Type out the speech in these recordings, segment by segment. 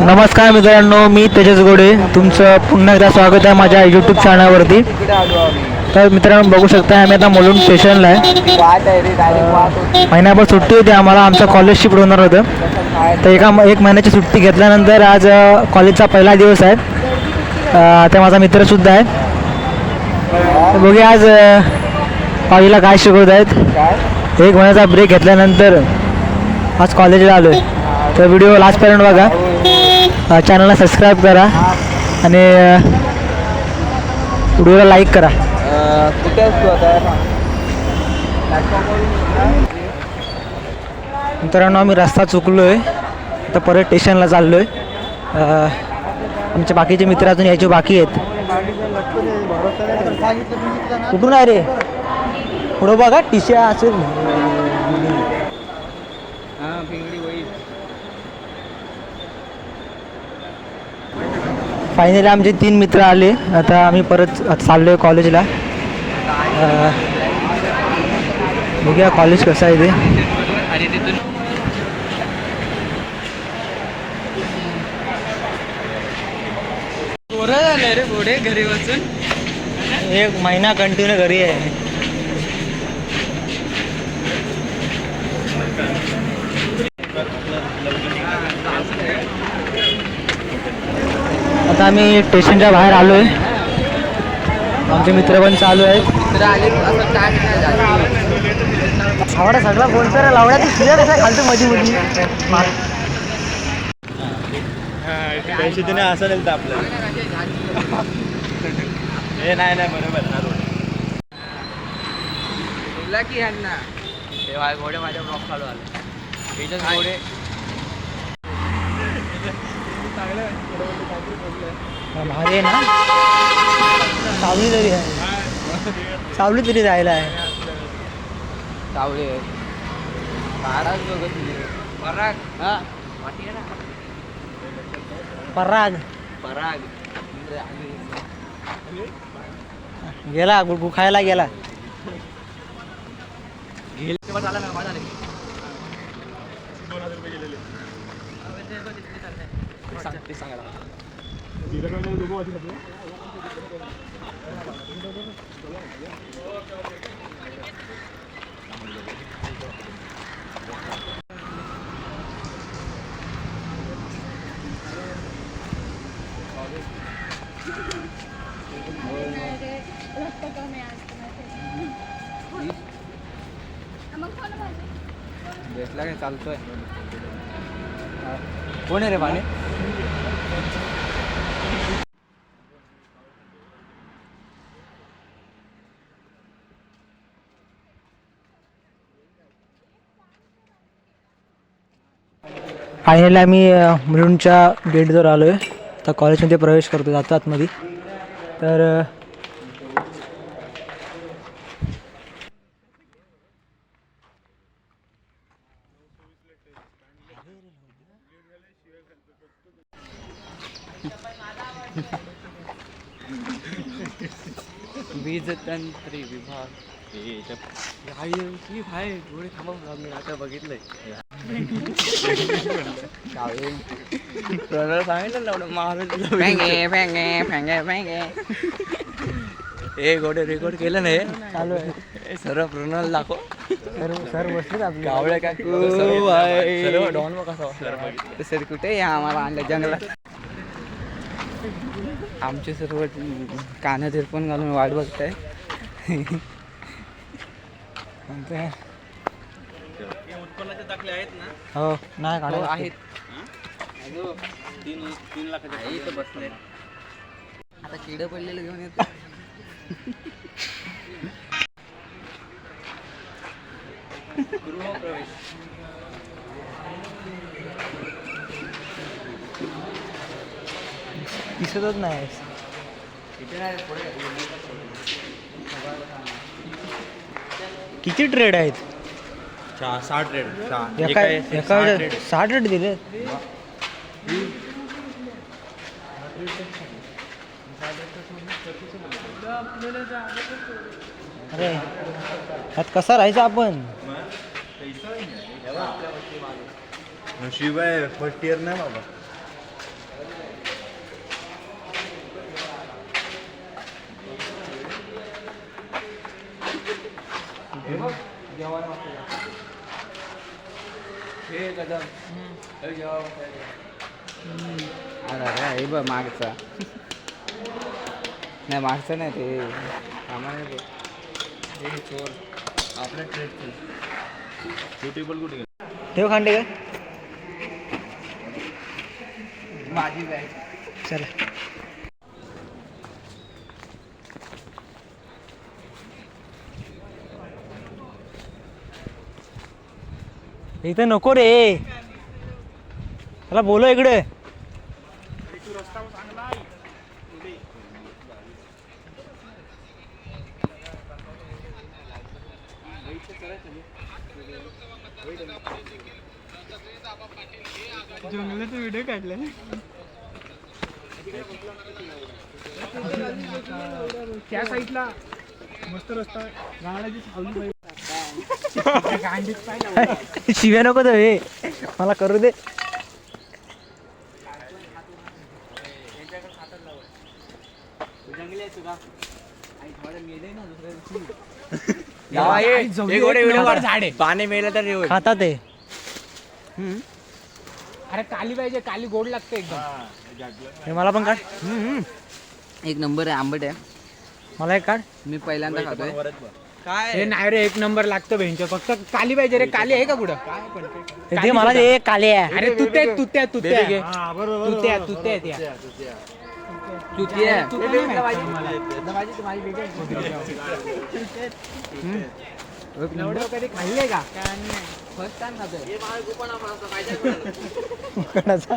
नमस्कार मित्रांनो मी तेजस गोडे. तुमचं पुन्हा एकदा स्वागत आहे माझ्या यूट्यूब चॅनलवरती तर मित्रांनो बघू शकता आम्ही आता मुलुंड स्टेशनला आहे. महिन्याभर सुट्टी होती आम्हाला. आमचं कॉलेज शिफ्ट होणार होतं. तर एका एक महिन्याची सुट्टी घेतल्यानंतर आज कॉलेजचा पहिला दिवस आहे. ते माझा मित्रसुद्धा आहे. तर बघूया आज कॉलेजला काय शिकवत आहेत एक महिन्याचा ब्रेक घेतल्यानंतर आज कॉलेजला आलो आहे तर व्हिडिओ लास्टपर्यंत बघा. चॅनलला सबस्क्राईब करा. आणि व्हिडिओला लाईक करा. मित्रांनो आम्ही रस्ता चुकलो आहे आता परत स्टेशनला चाललो आहे आमचे बाकीचे मित्र अजून यायचे बाकी आहेत. कुठून आहे रे? पुढं बघा टिशा असेल. फायनली आमचे तीन मित्र आले. आता आम्ही परत चाललो आहे कॉलेजला बघूया कॉलेज कसं आहे ते. झाले रे पुढे घरी बसून. एक महिना कंटिन्यू घरी आहे आता आम्ही स्टेशनच्या बाहेर आलो आहे आमचे मित्र पण चालू आहेत. तर आले असं काय नाही झालं. आवडा सगळा बोलतो रे लावड्या ती क्लिअर खालतो मधी मधी? पैसे तिने असं नेलं आपलं. हे नाही नाही बरोबर ना बोलला की ह्यांना. घोडे माझ्या ब्लॉक चालू आले घोडे भारी आहे ना? सावली तरी आहे. सावली तरी जायला आहे. बघत तुझे पराग. हा? आहे पराग. पराग. गेला गुडगु खायला गेला. रक्त कोण पाहिजे बेसला काय चालतोय. कोण आहे रे पाणी? फायनली आम्ही अ, मुलुंडच्या गेटजवळ आलो आहे आता कॉलेजमध्ये प्रवेश करतो जातो आतमध्ये. तर अ, वीज तंत्री विभाग की भाई थोडे थांबव मी आता बघितलंय. सांगितलं महाराज फेंगे फेंगे फेंगे फेंगे हे गोडे रेकॉर्ड केलं नाही चालू आहे. सर्व प्रणव दाखव. सर सर बसलेत आपले. गावड्या काय? सर्व डॉन मग कसा सर कुठे या आम्हाला आणलं जंगलात. आमचे सर्व कानात इरफोन घालून वाट बघताय. म्हणते, उत्पन्नाचे दाखले आहेत ना हो नाही हो, काढा आहेत. तीन तीन लाखाचे इथं बसले आता किड पडलेलं घेऊन येतो. दिसतच नाही. किती ट्रेड आहेत? साठ रेट साठ रेट दिले? अरे यात कसा राहायचा आपण? शिवाय फर्स्ट इयर नाही बाबा. अरे अरे हे बघ मागचा. नाही मागचं नाही ते. आहे बघ हे चोर. आपल्या टेबल कुठे ठेव खांडे का माझी बॅग चला. इथं नको रे. त्याला बोलो इकडे. जंगलात व्हिडिओ काढले. त्या साईडला मस्त रस्ता गाळाची सावली पाहिजे शिव्या नको तर हे. मला करू दे. पाणी मेलं तर खातात ते अरे काली पाहिजे काली गोड लागते एकदम. हे मला पण काढ. एक नंबर आहे आंबट आहे. मला एक काढ. मी पहिल्यांदा खातोय. हे काय नाही रे एक नंबर लागतं भेंचो फक्त काली पाहिजे रे काली आहे का कुठं? ते. मला ते काले आहे. अरे तुत्या तुत्या तुत्या घे. तुत्या तुत्या त्या चुती आहे तुत्या नाही माहिती मला. एवढं कधी खाल्ले का? फर्स्ट टाइम खातोय कोणाचा?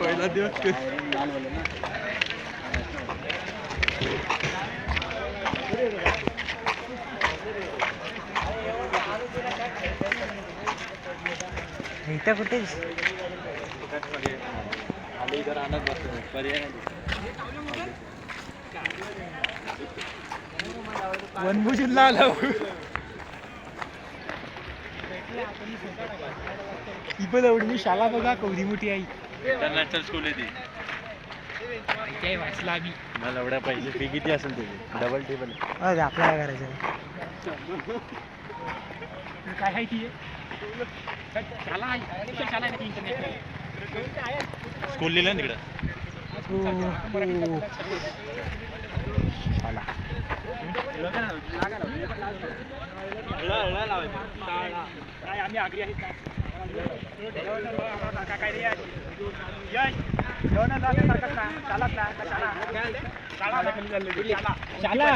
पहिला दिवस इथं कुठे? वनभूषणला आलो. ही पण एवढी मी शाला बघा कवडी मोठी आई इंटरनॅशनल स्कूल आहे ती काय वाचला आम्ही मला एवढ्या पैसे फी किती असेल तुझी? डबल टेबल अरे आपल्याला करायचं काय आहे ती? शाला आहे. शाला आहे इंटरनेट स्कूल लिहिलं ना तिकडं? काय आम्ही आग्री आहेत शाला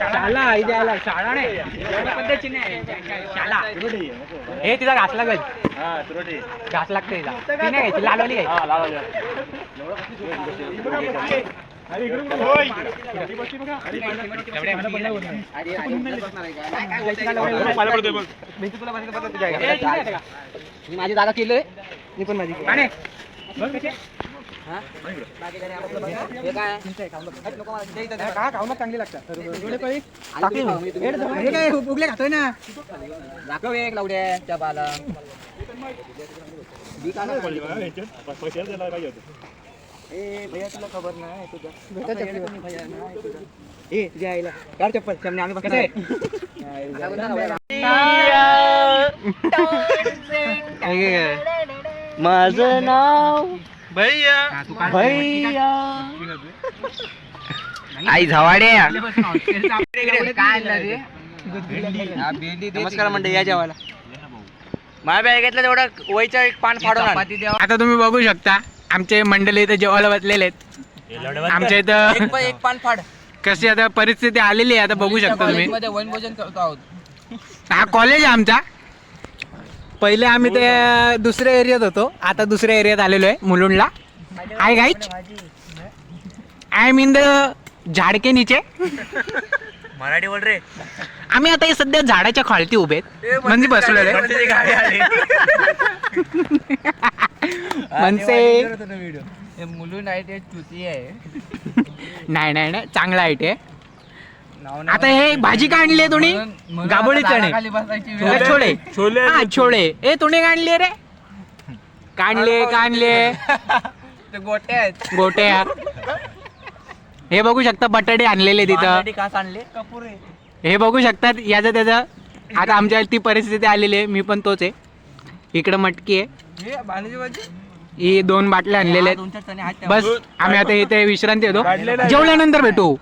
शाला इथे आला शाळा नाही एवढ्या नाही शाला हे तिचा घास लागेल. घास लागते तिला. ती नाही घ्यायची लालवली आहे माझी जागा केली. मी पण माझी हे? चांगली लागतात. उगले खातोय ना? दाखव एक लावड्या त्या बाला. माझं नाव भैया. भैया. आई झवाड्या नमस्कार म्हणते या जेवायला. माझ्या बॅग घेतलं तेवढं वयचं एक पान फाडून. आता तुम्ही बघू शकता. आमचे मंडळी इथं जेवायला बसलेले आहेत. आमच्या इथं एक पान फाड. कशी आता परिस्थिती आलेली आहे आता बघू शकता तुम्ही. वनभोजन करतो आहोत. हा कॉलेज आहे आमचा. पहिले आम्ही ते दुसऱ्या एरियात होतो. आता दुसऱ्या एरियात आलेलो आहे मुलुंडला. आय गाईच आय मीन द झाडके नीचे. मराठी बोल रे. आम्ही आता हे सध्या झाडाच्या खालती उभे आहेत. म्हणजे बसलेलो आहे आहे चुती आहे. नाही नाही नाही चांगला आहे ते. आता हे भाजी का आणली तुम्ही? गाबोळी चणे छोले छोले. छोले हा छोले. ए तुने काढले रे? काढले काढले गोटे आहेत. गोटे हे बघू शकता बटाटे आणलेले तिथं. आणले. कपूर हे बघू शकतात याचं त्याचं. आता आमच्या ती परिस्थिती आलेली आहे मी पण तोच आहे. इकडं मटकी आहे. हे दोन बाटल्या आणलेल्या आहेत. बस आम्ही आता इथे विश्रांती येतो जेवल्यानंतर भेटू.